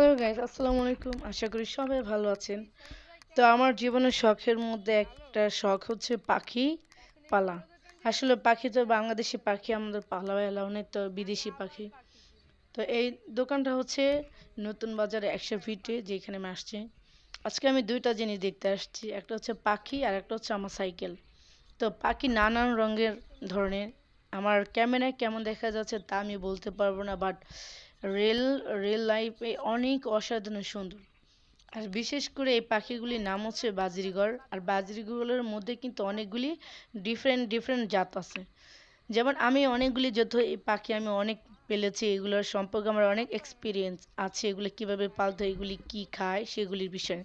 Hello guys আসসালামু আলাইকুম আশা করি সবাই ভালো আছেন। তো আমার জীবনের শখের মধ্যে একটা শখ হচ্ছে পাখি পালা। আসলে পাখি তো বাংলাদেশি পাখি, আমাদের পালা এলাও নেই, তো বিদেশি পাখি। তো এই দোকানটা হচ্ছে নতুন বাজারে একশো ফিটে যেখানে আমি আসছি। আজকে আমি দুইটা জিনিস দেখতে আসছি। একটা হচ্ছে পাখি আর একটা হচ্ছে আমার সাইকেল। তো পাখি নানান রঙের ধরনের। আমার ক্যামেরায় কেমন দেখা যাচ্ছে তা আমি বলতে পারব না বাট রিয়েল রিয়েল লাইফে অনেক অসাধারণ সুন্দর। আর বিশেষ করে এই পাখিগুলির নাম হচ্ছে বাজরিগর আর বাজরিগুলোর মধ্যে কিন্তু অনেকগুলি ডিফারেন্ট ডিফারেন্ট জাত আছে। যেমন আমি অনেকগুলি যত এই পাখি আমি অনেক পেলেছি, এগুলোর সম্পর্কে আমার অনেক এক্সপিরিয়েন্স আছে, এগুলো কীভাবে পালতে, এগুলি কী খায়, সেগুলির বিষয়ে।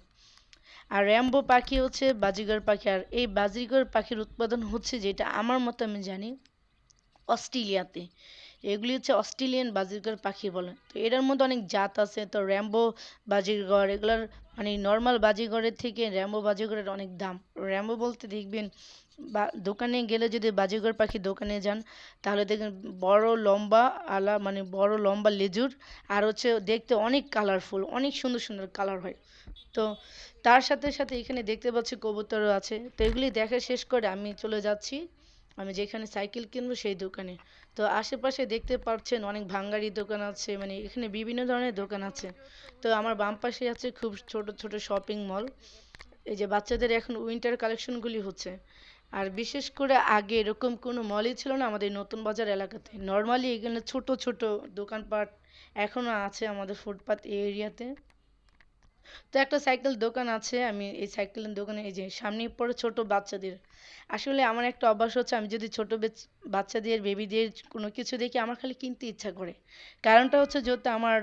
আর র্যাম্বো পাখি হচ্ছে বাজিগর পাখি। আর এই বাজিগর পাখির উৎপাদন হচ্ছে যেটা আমার মতো আমি জানি অস্ট্রেলিয়াতে। এগুলি হচ্ছে অস্ট্রেলিয়ান বাজিগর পাখি বলে। তো এটার মধ্যে অনেক জাত আছে, তো র্যাম্বো বাজিগর, এগুলোর মানে নর্মাল বাজিগরের থেকে র্যাম্বো বাজিগরের অনেক দাম। র্যাম্বো বলতে দেখবেন, বা দোকানে গেলে যদি বাজিগর পাখি দোকানে যান, তাহলে দেখবেন বড়, লম্বা, আলা মানে বড়, লম্বা, লেজুর, আর হচ্ছে দেখতে অনেক কালারফুল অনেক সুন্দর সুন্দর কালার হয়। তো তার সাথে সাথে এখানে দেখতে পাচ্ছি কবুতরও আছে। তো এগুলি দেখা শেষ করে আমি চলে যাচ্ছি। আমি যেখানে সাইকেল কিনবো সেই দোকানে। তো আশেপাশে দেখতে পাচ্ছেন অনেক ভাঙ্গারি দোকান আছে মানে এখানে বিভিন্ন ধরনের দোকান আছে। তো আমার বাম পাশে আছে খুব ছোট ছোট শপিং মল এই যে বাচ্চাদের এখন উইন্টার কালেকশনগুলি হচ্ছে। আর বিশেষ করে আগে এরকম কোনো মলই ছিল না আমাদের নতুন বাজার এলাকাতে। নর্মালি এখানে ছোট ছোট দোকানপাট এখনও আছে আমাদের ফুটপাত এরিয়াতে তো একটা সাইকেল দোকান আছে, আমি এই সাইকেলের দোকানে এই যে সামনেই পড়ে ছোট বাচ্চাদের। আসলে আমার একটা অভ্যাস হচ্ছে, আমি যদি ছোট বাচ্চাদের, বেবিদের কোনো কিছু দেখি, আমার খালি কিনতে ইচ্ছা করে। কারণটা হচ্ছে যেহেতু আমার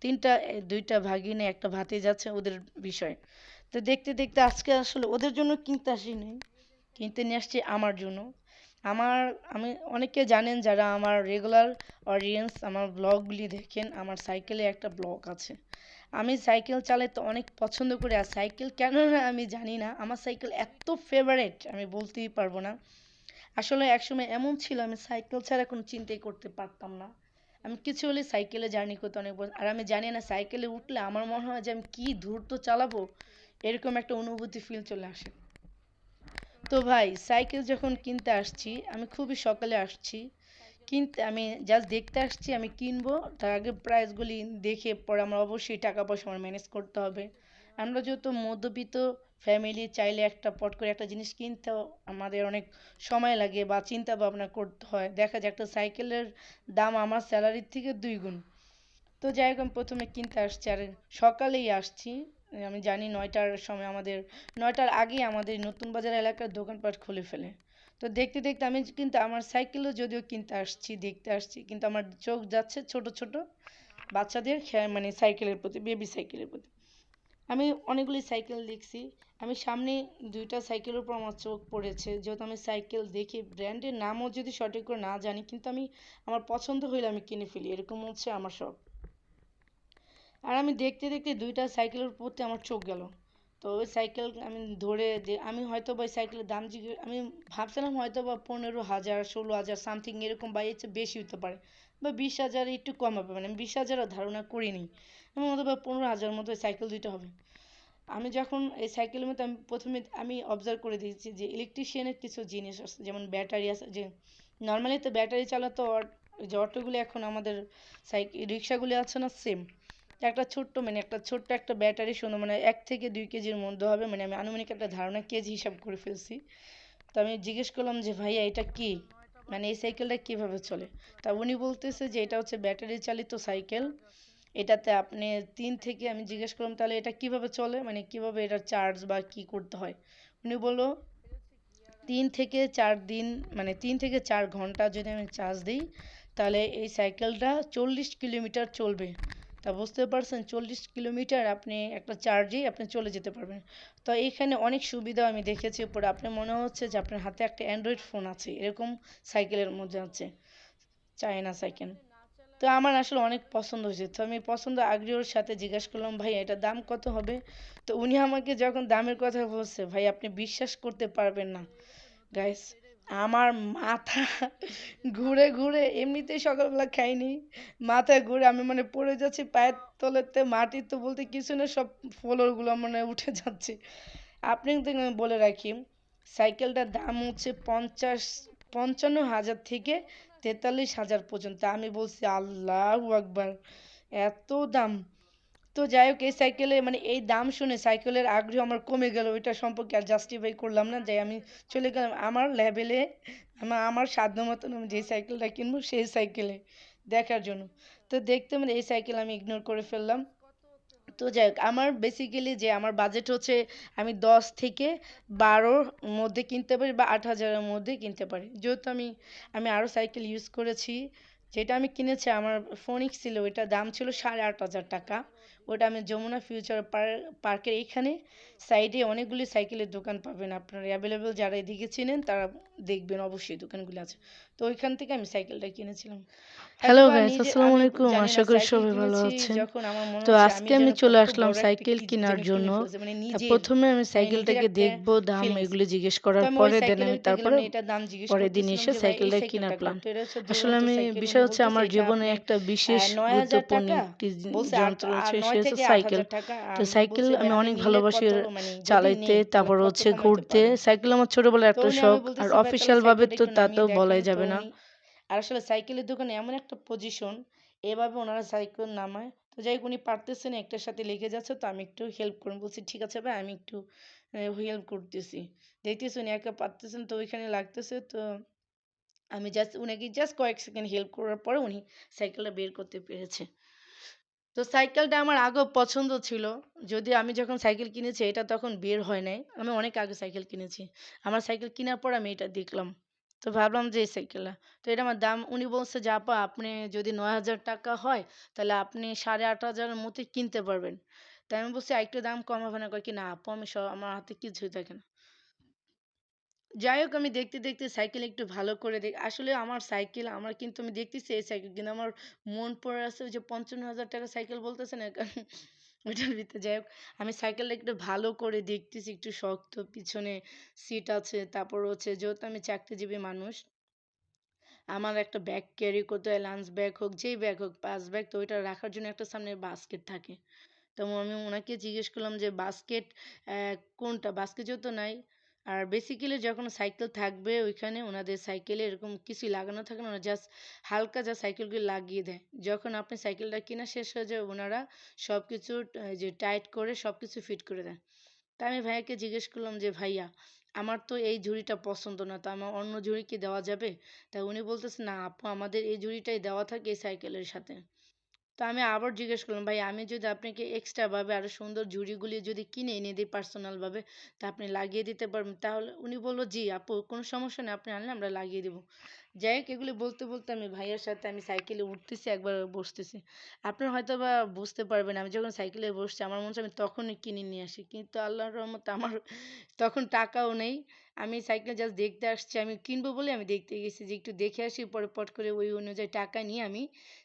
তিনটা, দুইটা ভাগিনে একটা ভাতে যাচ্ছে ওদের বিষয়। তো দেখতে দেখতে আজকে আসলে ওদের জন্য কিনতে আসিনি। কিনতে নিয়ে আসছি আমার জন্য। আমার, আমি, অনেকে জানেন যারা আমার রেগুলার অডিয়েন্স আমার ব্লগগুলি দেখেন, আমার সাইকেলে একটা ব্লগ আছে। আমি সাইকেল চালাতে অনেক পছন্দ করি, আর সাইকেল কেন না আমি জানি না। আমার সাইকেল এত ফেভারেট আমি বলতেই পারব না। আসলে একসময় এমন ছিল, আমি সাইকেল ছাড়া কোনো চিন্তাই করতে পারতাম না। আমি কিছু হলে সাইকেলে জার্নি করতে অনেক আর আমি জানি না সাইকেলে উঠলে আমার মনে হয় যে আমি কী দ্রুত চালাবো, এরকম একটা অনুভূতি ফিল চলে আসে। তো ভাই, সাইকেল যখন কিনতে আসছি, আমি খুবই সকালে আসছি। কিনতে, আমি জাস্ট দেখতে আসছি, আমি কিনবো। তার আগে প্রাইসগুলি দেখে পরে আমার অবশ্যই টাকা পয়সা আমার ম্যানেজ করতে হবে। আমরা যেহেতু মধ্যবিত্ত ফ্যামিলি চাইলে একটা পট করে একটা জিনিস কিনতেও আমাদের অনেক সময় লাগে বা চিন্তা ভাবনা করতে হয়। দেখা যায় একটা সাইকেলের দাম আমার স্যালারির থেকে দুই গুণ। তো যাই হোক, আমি প্রথমে কিনতে আসছি আর সকালেই আসছি। আমি জানি নয়টার সময় আমাদের, নয়টার আগে আমাদের নতুন বাজার এলাকার দোকানপাট খুলে ফেলে। তো দেখতে দেখতে আমি কিন্তু আমার সাইকেলও যদিও কিনতে আসছি, দেখতে আসছি, কিন্তু আমার চোখ যাচ্ছে ছোট ছোট বাচ্চাদের মানে সাইকেলের প্রতি বেবি সাইকেলের প্রতি। আমি অনেকগুলি সাইকেল দেখছি, আমি সামনে দুইটা সাইকেলের উপর আমার চোখ পড়েছে, যেহেতু আমি সাইকেল দেখি, ব্র্যান্ডের নামও যদি সঠিক করে না জানি, কিন্তু আমি, আমার পছন্দ হইলে আমি কিনে ফেলি এরকম হচ্ছে আমার শখ। আর আমি দেখতে দেখতে দুইটা সাইকেলের প্রতি আমার চোখ গেল। তো ওই সাইকেল আমি ধরে যে আমি হয়তো বা সাইকেলের দাম জিজ্ঞেস আমি ভাবছিলাম হয়তো বা পনেরো হাজার, ষোলো হাজার সামথিং এরকম বা এর চেয়ে বেশি হতে পারে। বা বিশ হাজার একটু কম হবে মানে আমি বিশ হাজারও ধারণা করিনি। আমি মতো বা পনেরো হাজার মতো সাইকেল দুইটা হবে। আমি যখন এই সাইকেলের মধ্যে আমি প্রথমে আমি অবজার্ভ করে দিয়েছি যে ইলেকট্রিশিয়ানের কিছু জিনিস আছে, যেমন ব্যাটারি আছে, যে নর্মালি তো ব্যাটারি চালাতো যে অটোগুলি এখন আমাদের সাইকেল রিক্সাগুলি আছে না সেম একটা ছোট্ট মানে একটা ছোট্ট একটা ব্যাটারি সুন্দর মানে এক থেকে দুই কেজির মধ্যে হবে মানে আমি আনুমানিক একটা ধারণা কেজি হিসাব করে ফেলছি। তো আমি জিজ্ঞেস করলাম যে, ভাইয়া, এটা কি? মানে এই সাইকেলটা কীভাবে চলে? তা উনি বলতেছে যে, এটা হচ্ছে ব্যাটারি চালিত সাইকেল। এটাতে আপনি তিন থেকে, আমি জিজ্ঞেস করলাম, তাহলে এটা কীভাবে চলে? মানে কীভাবে এটা চার্জ বা কি করতে হয়? উনি বলল, তিন থেকে চার দিন মানে তিন থেকে চার ঘণ্টা যদি আমি চার্জ দিই, তাহলে এই সাইকেলটা চল্লিশ কিলোমিটার চলবে। তা বুঝতে পারছেন, চল্লিশ কিলোমিটার আপনি একটা চার্জেই আপনি চলে যেতে পারবেন। তো এইখানে অনেক সুবিধা আমি দেখেছি পরে আপনার মনে হচ্ছে যে আপনার হাতে একটা অ্যান্ড্রয়েড ফোন আছে, এরকম সাইকেলের মধ্যে আছে চায়না সাইকেল তো আমার আসলে অনেক পছন্দ হয়েছে। তো আমি পছন্দ আগ্রহের সাথে জিজ্ঞাসা করলাম, ভাই, এটা দাম কত হবে? তো উনি আমাকে যখন দামের কথা বলছে, ভাই, আপনি বিশ্বাস করতে পারবেন না। গাইস আমার মাথা ঘুরে, ঘুরে এমনিতেই সকালবেলা খাইনি। মাথা ঘুরে আমি মানে পড়ে যাচ্ছি পায়ের তলাতে মাটি তো বলতে কিছু না সব ফ্লোরগুলো মানে উঠে যাচ্ছে। আপনাকে আমি বলে রাখি সাইকেলটার দাম হচ্ছে ৫০ ৫৫,০০০ থেকে ৪৩,০০০ পর্যন্ত। আমি বলছি আল্লাহু আকবার! এত দাম! তো যাই হোক এই সাইকেলে মানে এই দাম শুনে সাইকেলের আগ্রহ আমার কমে গেল। ওইটা সম্পর্কে আর জাস্টিফাই করলাম না। যাই আমি চলে গেলাম আমার লেভেলে আমা আমার সাধ্য মতন আমি যে সাইকেলটা কিনবো সেই সাইকেলে দেখার জন্য। তো দেখতে মানে এই সাইকেল আমি ইগনোর করে ফেললাম। তো যাই হোক আমার বেসিক্যালি যে আমার বাজেট হচ্ছে আমি ১০ থেকে বারোর মধ্যে কিনতে পারি বা ৮,০০০ এর মধ্যে কিনতে পারি। যেহেতু আমি, আমি আরও সাইকেল ইউজ করেছি। যেটা আমি কিনেছি আমার ফোনিক্স ছিল ওইটার দাম ছিল ৳৮,৫০০ ওটা আমি যমুনা ফিউচার পার পার্কের এইখানে সাইডে অনেকগুলি সাইকেলের দোকান পাবেন আপনারা। এভেলেবল যারা এদিকে চেনেন তারা দেখবেন অবশ্যই দোকানগুলো আছে। তো ওইখান থেকে আমি সাইকেলটা কিনেছিলাম। হ্যালো গাইস আসসালামু আলাইকুম আশা করি সবাই ভালো আছেন। মনে তো আজকে আমি চলে আসলাম সাইকেল কেনার জন্য। মানে প্রথমে আমি মানে সাইকেলটাকে একটা দেখব দাম এগুলো জিজ্ঞেস করার পরে দেন আমি তারপরে পরের দিন এসে সাইকেলটা কিনার প্ল্যান আসলে আমি বিষয় হচ্ছে আমার জীবনে একটা বিশেষ গুরুত্বপূর্ণ একটি যন্ত্র আ হচ্ছে ৯ থেকে সাইকেল। ৮,০০০ টাকা তো সাইকেল আমি অনেক ভালোবাসি মানে চালাইতে তারপর হচ্ছে ঘুরতে। সাইকেল আমার ছোটবেলার তো একটা শখ আর অফিসিয়াল ভাবে তো তা তো বলাই যাবে না। আর আসলে সাইকেলের দোকানে এমন একটা পজিশন এভাবে ওনারা সাইকেল নামায়। তো যাই হোক উনি পারতেছে না একটার সাথে লেগে যাচ্ছে তো আমি একটু হেল্প করুন। বলছি ঠিক আছে ভাই আমি একটু হেল্প করতেছি। দেখতেছি উনি একা পারতেছেন তো ওইখানে লাগতেছে তো আমি জাস্ট উনাকে জাস্ট কয়েক সেকেন্ড হেল্প করার পরে উনি সাইকেলটা বের করতে পেরেছে। তো সাইকেলটা আমার আগেও পছন্দ ছিল। যদিও আমি যখন সাইকেল কিনেছি, এটা তখন বের হয় নাই। আমি অনেক আগে সাইকেল কিনেছি। আমার সাইকেল কেনার পর আমি এটা দেখলাম। তো ভাবলাম যে এই সাইকেলটা। তো এটা আমার দাম, উনি বলছে যে, আপা, আপনি যদি নয় হাজার টাকা হয়, তাহলে আপনি সাড়ে আট হাজারের মধ্যে কিনতে পারবেন। তাই আমি বলছি একটু দাম কম হবে না কয় কি, না আপু, আমি সব, আমার হাতে কিছুই থাকে না। যাই হোক আমি দেখতে, দেখতে সাইকেল একটু ভালো করে দেখ। আসলে আমার সাইকেল আমার কিন্তু আমি দেখতেছি এই সাইকেল কিন্তু আমার মন পড়ে আছে ওই যে ৳৫৫,০০০ সাইকেল বলতেছে না ওইটার ভিতরে যাই হোক আমি সাইকেলটা একটু ভালো করে দেখতেছি একটু শক্ত পিছনে সিট আছে তারপর হচ্ছে যেহেতু আমি চাকরিজীবী মানুষ আমার একটা ব্যাগ ক্যারি করতে হয় লাঞ্চ ব্যাগ হোক যেই ব্যাগ হোক পাস ব্যাগ তো ওইটা রাখার জন্য একটা সামনে বাস্কেট থাকে। তো আমি ওনাকে জিজ্ঞেস করলাম যে বাস্কেট কোনটা? বাস্কেট যেহেতু নাই আর বেসিক্যালি যখন সাইকেল থাকবে ওইখানে ওনাদের সাইকেলে এরকম কিছুই লাগানো থাকে না, ওরা জাস্ট হালকা যা সাইকেলগুলো লাগিয়ে দেয়। যখন আপনি সাইকেলটা কেনা শেষ হয়ে যায় ওনারা সব কিছু যে টাইট করে সব কিছু ফিট করে দেয় তা আমি ভাইয়াকে জিজ্ঞেস করলাম যে, ভাইয়া, আমার তো এই ঝুড়িটা পছন্দ না, তো আমার অন্য ঝুড়ি কি দেওয়া যাবে? তা উনি বলতেছে, না আপু, আমাদের এই ঝুড়িটাই দেওয়া থাকে এই সাইকেলের সাথে। তো আমি আবার জিজ্ঞেস করলাম, ভাই, আমি যদি আপনাকে এক্সট্রাভাবে আরও আরও সুন্দর ঝুড়িগুলি যদি কিনে এনে দিই পার্সোনালভাবে তা আপনি লাগিয়ে দিতে পারবেন? তাহলে উনি বলল, জি আপু, কোনো সমস্যা নেই, আপনি আনলে আমরা লাগিয়ে দেবো। যাই হোক, এগুলি বলতে বলতে আমি ভাইয়ের সাথে আমি সাইকেলে উঠতেছি, একবার বসতেছি। আপনারা হয়তো বা বুঝতে পারবেন, আমি যখন সাইকেলে বসছি, আমার মনে হচ্ছে আমি তখনই কিনে নিয়ে আসি। কিন্তু আল্লাহর রহমতে আমার তখন টাকাও নেই। আমি সাইকেল জাস্ট দেখতে আসছি, আমি কিনবো বলে আমি দেখতে গেছি যে, একটু দেখে আসি, পরে পট করে ওই অনুযায়ী টাকা নিয়ে আমি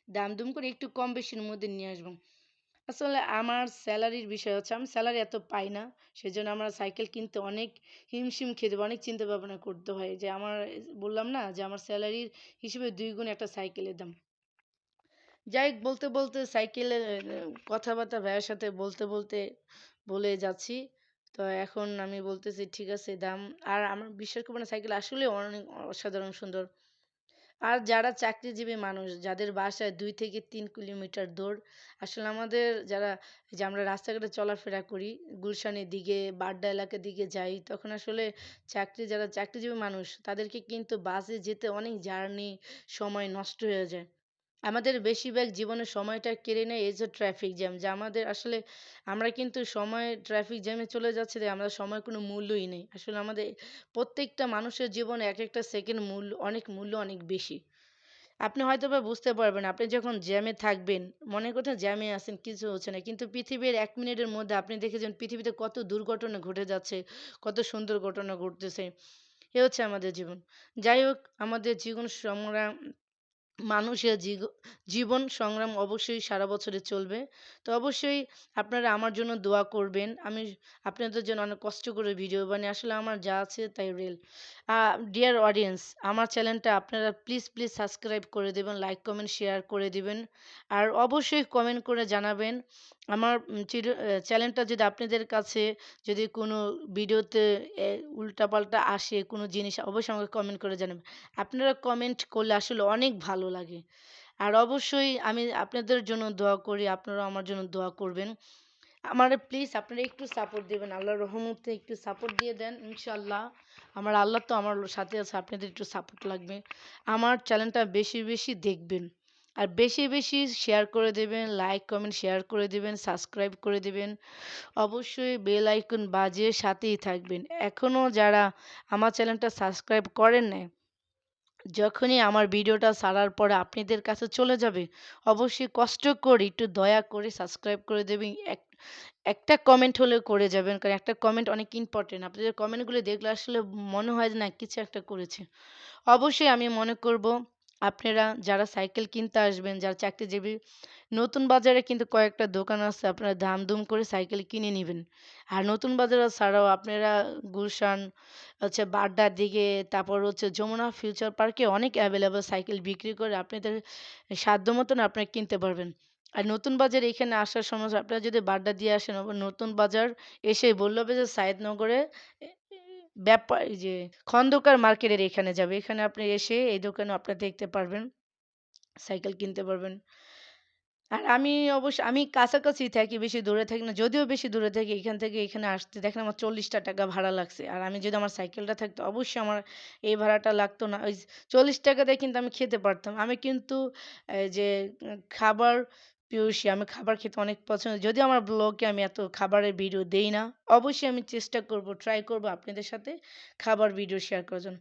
দাম দুম করে একটু কম বেশির মধ্যে নিয়ে আসব। আসলে আমার স্যালারির বিষয় হচ্ছে, আমি স্যালারি এত পাই না। সেজন্য আমার সাইকেল কিনতে অনেক হিমশিম খেতে হয় অনেক চিন্তা ভাবনা করতে হয় যে আমার বললাম না যে আমার স্যালারির হিসেবে দুই গুণ একটা সাইকেলের দাম। যাই হোক, বলতে বলতে সাইকেলের কথাবার্তা ভাইয়ের সাথে বলতে বলতে বলে যাচ্ছি। তো এখন আমি বলতেছি, ঠিক আছে, দাম। আর আমার বিশ্বাস করব না, সাইকেল আসলে অনেক অসাধারণ সুন্দর। আর যারা চাকরিজীবী মানুষ, যাদের বাসায় দুই থেকে তিন কিলোমিটার দৌড়, আসলে আমাদের যারা যে আমরা রাস্তাঘাটে চলাফেরা করি, গুলশানের দিকে, বাড্ডা এলাকার দিকে যাই, তখন আসলে চাকরি, যারা চাকরিজীবী মানুষ, তাদেরকে কিন্তু বাসে যেতে অনেক জার্নি সময় নষ্ট হয়ে যায়। আমাদের বেশিরভাগ জীবনের সময়টা কেড়ে নেয় এই যে ট্রাফিক জ্যাম যা আমাদের আসলে আমরা কিন্তু সময় ট্রাফিক জ্যামে চলে যাচ্ছি যে আমরা সময় কোনো মূল্যই নেই। আসলে আমাদের প্রত্যেকটা মানুষের জীবনে এক একটা সেকেন্ড মূল্য, অনেক মূল্য অনেক বেশি। আপনি হয়তো বা বুঝতে পারবেন, আপনি যখন জ্যামে থাকবেন মনে করছেন জ্যামে আছেন কিছু হচ্ছে না, কিন্তু পৃথিবীর এক মিনিটের মধ্যে আপনি দেখেছেন পৃথিবীতে কত দুর্ঘটনা ঘটে যাচ্ছে, কত সুন্দর ঘটনা ঘটতেছে। এ হচ্ছে আমাদের জীবন। যাই হোক, আমাদের জীবন আমরা মানুষের জীবন সংগ্রাম অবশ্যই সারা বছরে চলবে। তো অবশ্যই আপনারা আমার জন্য দোয়া করবেন। আমি আপনাদের জন্য অনেক কষ্ট করে ভিডিও বানিয়ে, আসলে আমার যা আছে তাই রিল ডিয়ার অডিয়েন্স আমার চ্যানেলটা আপনারা প্লিজ প্লিজ সাবস্ক্রাইব করে দেবেন লাইক কমেন্ট শেয়ার করে দেবেন। আর অবশ্যই কমেন্ট করে জানাবেন, আমার চ্যানেলটা যদি আপনাদের কাছে যদি কোনো ভিডিওতে উল্টাপাল্টা আসে, কোনো জিনিস, অবশ্যই আমাকে কমেন্ট করে জানাবেন। আপনারা কমেন্ট করলে আসলে অনেক ভালো লাগে। আর অবশ্যই আমি আপনাদের জন্য দোয়া করি, আপনারাও আমার জন্য দোয়া করবেন। আমার প্লিজ আপনারা একটু সাপোর্ট দেবেন আল্লাহর রহমতে একটু সাপোর্ট দিয়ে দেন ইনশাল্লাহ আমার আল্লাহ তো আমার সাথে আছে, আপনাদের একটু সাপোর্ট লাগবে। আমার চ্যানেলটা বেশি বেশি দেখবেন। আর বেশি বেশি শেয়ার করে দেবেন লাইক কমেন্ট শেয়ার করে দেবেন সাবস্ক্রাইব করে দেবেন। অবশ্যই বেল আইকন বাজিয়ে সাথেই থাকবেন। এখনও যারা আমার চ্যানেলটা সাবস্ক্রাইব করেন নাই যখনই আমার ভিডিওটা সারার পরে আপনাদের কাছে চলে যাবে, অবশ্যই কষ্ট করে একটু দয়া করে সাবস্ক্রাইব করে দেবেন। এক, একটা কমেন্ট হলেও করে যাবেন, কারণ একটা কমেন্ট অনেক ইম্পর্টেন্ট আপনাদের কমেন্টগুলো দেখলে আসলে মনে হয় যে না, কিছু একটা করেছে। অবশ্যই আমি মনে করব আপনারা যারা সাইকেল কিনতে আসবেন, যারা চাকরিজীবী, নতুন বাজারে কিন্তু কয়েকটা দোকান আছে, আপনারা দাম দুম করে সাইকেল কিনে নেবেন। আর নতুন বাজার ছাড়াও আপনারা গুলশান, হচ্ছে বাড্ডার দিকে, তারপর হচ্ছে যমুনা ফিউচার পার্কে অনেক অ্যাভেলেবল সাইকেল বিক্রি করে আপনাদের সাধ্য মতন আপনারা কিনতে পারবেন। আর নতুন বাজার এখানে আসার সময় আপনারা যদি বাড্ডা দিয়ে আসেন নতুন বাজার এসে বলল যে সাইদনগরে ব্যাপার যে খন্দকার মার্কেটের এখানে যাবে। এখানে আপনি এসে এই দোকানে আপনারা দেখতে পারবেন, সাইকেল কিনতে পারবেন। আর আমি অবশ্য, আমি কাছাকাছি থাকি, বেশি দূরে থাকি না, যদিও বেশি দূরে থাকি, এখান থেকে এখানে আসতে দেখেন আমার চল্লিশটা টাকা ভাড়া লাগছে। আর আমি যদি আমার সাইকেলটা থাকতো, অবশ্যই আমার এই ভাড়াটা লাগতো না। ওই চল্লিশ টাকাতে কিন্তু আমি খেতে পারতাম। আমি কিন্তু যে খাবার পিউসি আমি খাবার খেতে অনেক পছন্দ। যদিও আমার ব্লগে আমি এত খাবারের ভিডিও দেই না, অবশ্যই আমি চেষ্টা করব ট্রাই করব আপনাদের সাথে খাবার ভিডিও শেয়ার করার জন্য।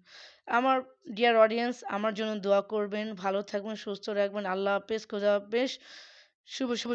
আমার ডিয়ার অডিয়েন্স আমার জন্য দোয়া করবেন, ভালো থাকবেন, সুস্থ রাখবেন আল্লাহ হাফেজ, খোদা হাফেজ। শুভ শুভ